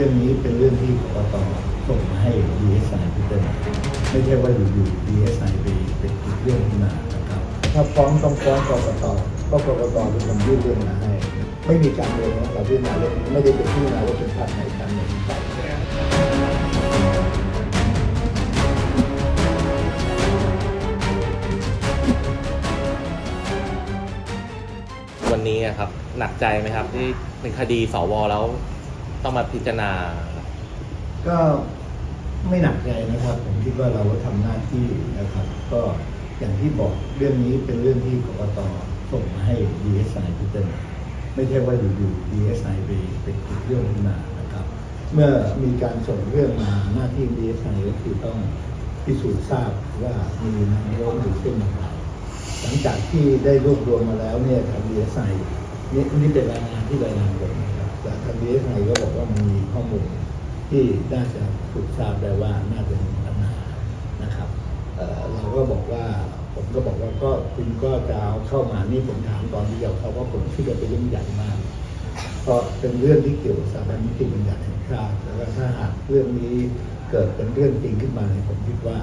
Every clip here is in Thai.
รื่องนี้เป็นเรื่องที่กกตส่งมาให้ DSI พิจารณาไม่ใช่ว่าอยู่ๆ DSI ไปเป็นเรื่องขึ้นมานะครับถ้าฟ้องต้องฟ้องกกตก็กกตเป็นคนยื่นเรื่องมาให้ ไม่มีการเมืองนะเราพิจารณาเรื่องนี้ไม่ได้เป็นพิจารณาว่าเป็นพรรคไหนการเมืองใดวันนี้อะครับหนักใจไหมครับที่เป็นคดีสวแล้ว ต้องมาพิจารณา ก็ไม่หนักใจนะครับ ผมคิดว่าเราก็ทำหน้าที่นะครับ ก็อย่างที่บอกเรื่องนี้เป็นเรื่องที่กกตส่งมาให้ DSI พิจารณาไม่ใช่ว่าอยู่ๆ DSI ไปเป็นอีกเรื่องขึ้นมานะครับ เมื่อมีการส่งเรื่องมาหน้าที่ DSI ก็คือต้องพิสูจน์ทราบว่ามีแนวโน้มหรือเส้นทางหลังจากที่ได้รวบรวมมาแล้วเนี่ยทาง DSI นี่นี่เป็นรายงานที่รายงานผม นะครับแต่ทาง DSI ก็บอกว่ามันมีข้อมูลที่น่าจะถูกทราบได้ว่าน่าจะมีปัญหานะครับเเราก็บอกว่าผมก็บอกว่าก็คุณก็จะเอาเข้ามานี่ผมถามตอนที่เอาเขาว่าผมคิดว่าเป็นเรื่องใหญ่มากเพราะเป็นเรื่องที่เกี่ยวกับสถาบันนิติบัญญัติแห่งชาติแล้วก็ถ้าหากเรื่องนี้เกิดเป็นเรื่องจริงขึ้นมาเนี่ยผมคิดว่า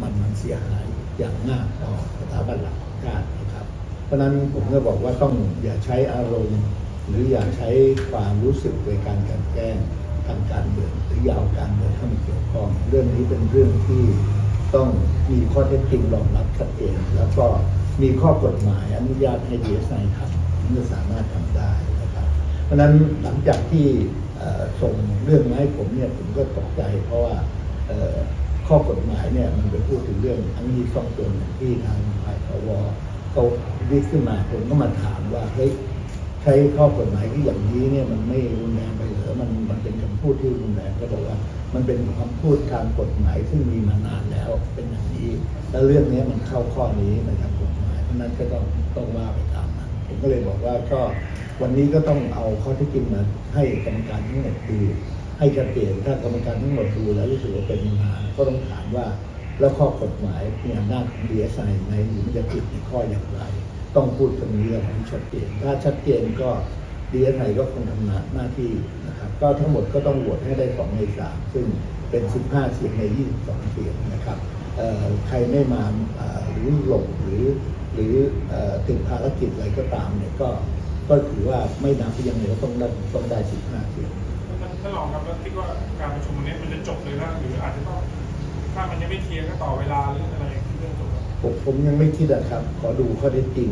มันมันเสียหายอย่างมากต่อสถาบันหลักของชาตินะครับ เพราะนั้นผมก็บอกว่าต้องอย่าใช้อารมณ์ หรืออย่าใช้ความรู้สึกในการกันแกล้งทางการเมืองหรืออย่าเอาการเมืองเข้ามาเกี่ยวข้อง เรื่องนี้เป็นเรื่องที่ต้องมีข้อเท็จจริงรองรับชัดเจนแล้วก็มีข้อกฎหมายอนุญาตให้ดีเอสไอทำถึงจะสามารถทำได้นะครับ เพราะฉะนั้นหลังจากที่ส่งเรื่องมาให้ผมเนี่ยผมก็ตกใจ เพราะว่าข้อกฎหมายเนี่ยมันไปพูดถึงเรื่องอันนี้ซ่องโจรที่ทางฝ่ายสวเขาดิสขึ้นมาผมก็มาถามว่าเฮ้ย ใช้ข้อกฎหมายที่อย่างนี้เนี่ยมันไม่รุนแรงไปเหรือมันมันเป็นคำพูดที่รุนแรงก็บอกว่า มันเป็นคำพูดทางกฎหมายซึ่งมีมานานแล้วเป็นอย่างนี้ แล้วเรื่องนี้มันเข้าข้อนี้ในทางกฎหมายเพราะนั้นก็ต้องต้องว่าไปตามนั้นผมก็เลยบอกว่าก็วันนี้ก็ต้องเอาข้อที่จริงมาให้กรรมการทั้งหมดดูให้ชัดเจนถ้ากรรมการทั้งหมดดูแล้วรู้สึกว่าเป็นปัญหาก็ต้องถามว่าแล้วข้อกฎหมายมีอำนาจของ DSI ไหมหรือมันจะผิดในข้ออย่างไร ต้องพูดตรงนี้ให้ชัดเจนถ้าชัดเจนก็ดีเอสไอก็คงทำหน้าที่นะครับก็ทั้งหมดก็ต้องโหวตให้ได้สองในสามซึ่งเป็น 15 เสียงใน 22 เสียงนะครับใครไม่มาหรือหลบหรือหรือติดภารกิจอะไรก็ตามเนี่ยก็ก็ถือว่าไม่นับยังไงก็ต้องได้ต้องได้ 15 เสียงท่านรองครับแล้วคิดว่าการประชุมวันนี้มันจะจบเลยนะหรืออาจจะต้องถ้ามันยังไม่เคลียร์ก็ต่อเวลาหรืออะไรที่เรื่องจบ ผมผมยังไม่คิดอะครับ ขอดูข้อเท็จจริง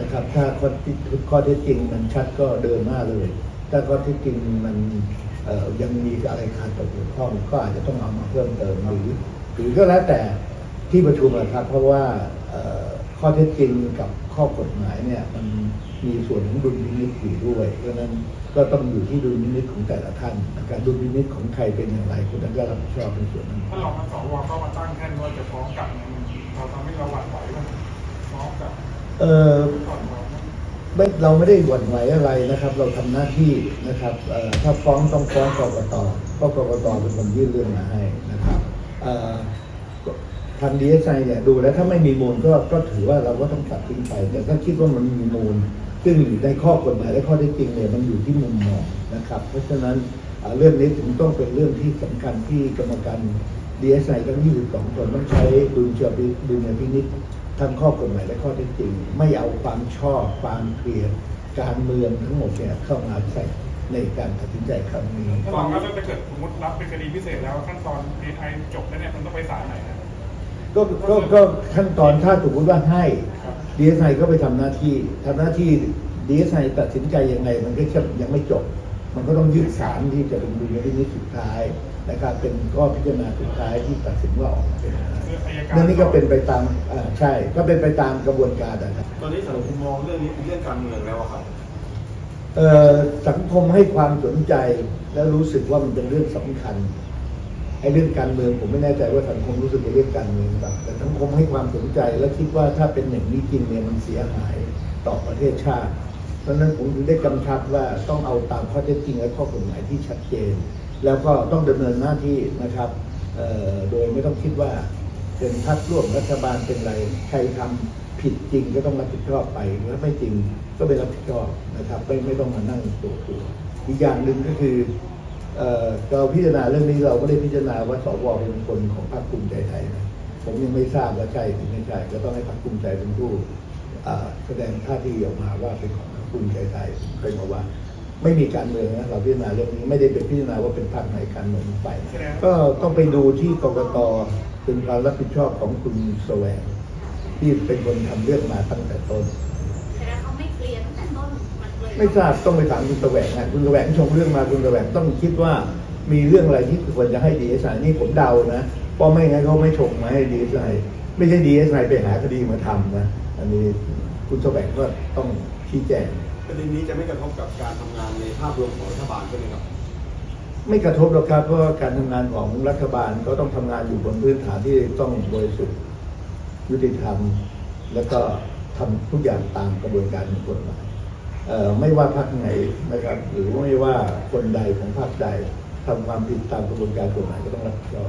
นะครับ ถ้าข้อข้อเท็จจริงมันชัดก็เดินหน้าเลย ถ้าข้อเท็จจริงมันยังมีอะไรขาดตกบกพร่องก็อาจจะต้องเอามาเพิ่มเติมหรือหรือก็แล้วแต่ที่ประชุมนะครับ เพราะว่าข้อเท็จจริงกับข้อกฎหมายเนี่ยมันมีส่วนของดุลพินิจอยู่ด้วยเพราะนั้นก็ต้องอยู่ที่ดุลพินิจของแต่ละท่านนะครับดุลพินิจของใครเป็นอย่างไรคนนั้นก็รับผิดชอบในส่วนนั้นท่านรองครับสวก็มาตั้งแท่นว่าจะฟ้องกลับ เออไม่เราไม่ได้หวั่นไหวอะไรนะครับ เราทำหน้าที่นะครับถ้าฟ้องต้องฟ้องกกตเพราะกกตเป็นคนยื่นเรื่องมาให้นะครับเอ่อทางดีเอสไอเนี่ยดูแล้วถ้าไม่มีมูลก็ก็ถือว่าเราก็ต้องตัดทิ้งไป แต่ถ้าคิดว่ามันมีมูล ซึ่งในข้อกฎหมายและข้อเท็จริงเนี่ยมันอยู่ที่มุมมองนะครับ เพราะฉะนั้นเรื่องนี้ถึงต้องเป็นเรื่องที่สำคัญที่กรรมการดีเอสไอทั้ง 22 คนต้องใช้ดุลเชื้อดุลยพินิจ ทั้งข้อกฎหมายและข้อเท็จจริง ไม่เอาความชอบความเกลียดการเมืองทั้งหมดเนี่ยเข้ามาใส่ในการตัดสินใจครั้งนี้ท่านรองครับถ้าเกิดสมมติรับเป็นคดีพิเศษแล้วขั้นตอนดีไอจบแล้วเนี่ยมันต้องไปศาลไหนนะก็ก็ก็ขั้นตอนถ้าสมมติว่าให้ดีเอสไอก็ไปทำหน้าที่ทำหน้าที่ดีเอสไอตัดสินใจยังไง มันก็ยังไม่จบ มันก็ต้องยื่นศาลที่จะเป็นดุลยพินิจสุดท้ายนะครับเป็นข้อพิจารณาสุดท้ายที่ตัดสินว่าออกมาเป็นยังไงคืออัยการ เรื่องนี้ก็เป็นไปตามอ่าใช่ ก็เป็นไปตามกระบวนการนะครับตอนนี้สังคมมองเรื่องนี้เป็นเรื่องการเมืองแล้วอะครับเอ่อสังคมให้ความสนใจและรู้สึกว่ามันเป็นเรื่องสำคัญไอ้เรื่องการเมืองผมไม่แน่ใจว่าสังคมรู้สึกเป็นเรื่องการเมืองหรือเปล่าแต่สังคมให้ความสนใจและคิดว่าถ้าเป็นอย่างนี้จริงเนี่ยมันเสียหายต่อประเทศชาติ เพราะฉะนั้นผมถึงได้กำชับว่าต้องเอาตามข้อเท็จจริงและข้อกฎหมายที่ชัดเจน แล้วก็ต้องดำเนินหน้าที่นะครับเอ่อโดยไม่ต้องคิดว่า เป็นพักร่วมรัฐบาลเป็นไร ใครทำผิดจริงก็ต้องรับผิดชอบไปแล้วไม่จริงก็ไม่รับผิดชอบนะครับ ไม่ไม่ต้องมานั่งตัวตัวอีกอย่างหนึ่งก็คือเราพิจารณาเรื่องนี้เราก็ได้พิจารณาว่าสวเป็นคนของพรรคภูมิใจไทยนะผมยังไม่ทราบว่าใช่หรือไม่ใช่ก็ต้องให้พรรคภูมิใจเป็นผู้อ่าแสดงท่าทีออกมาว่าเป็นของพรรคภูมิใจไทยเคยมาว่า ไม่มีการเมืองนะเราพิจารณาเรื่องนี้ไม่ได้เป็นพิจารณาว่าเป็นพรรคไหนการเมืองไปนะแสดงก็ต้องไปดูที่กกตเป็นความรับผิดชอบของคุณแสวง ที่เป็นคนทำเรื่องมาตั้งแต่ต้นแต่เขาไม่เคลียร์ตั้งแต่ต้นมันเลยไม่ทราบต้องไปถามคุณแสวงนะคุณแสวงชงเรื่องมาคุณแสวงต้องคิดว่ามีเรื่องอะไรที่ควรจะให้ดีเอสไอนี่ผมเดานะเพราะไม่งั้นเขาไม่ชงมาให้ดีเอสไอไม่ใช่ดีเอสไอไปหาคดีมาทำนะอันนี้คุณแสวงก็ต้องชี้แจง ประเด็นนี้จะไม่กระทบกับการทำงานในภาพรวมของรัฐบาลใช่ไหมครับ ไม่กระทบหรอกครับเพราะการทำงานของรัฐบาลก็ต้องทำงานอยู่บนพื้นฐานที่ต้องบริสุทธิ์ยุติธรรม แล้วก็ทำทุกอย่างตามกระบวนการของกฎหมายไม่ว่าพรรคไหนนะครับ หรือไม่ว่าคนใดของพรรคใดทำความผิดตามกระบวนการกฎหมายก็ต้องรับผิดชอบ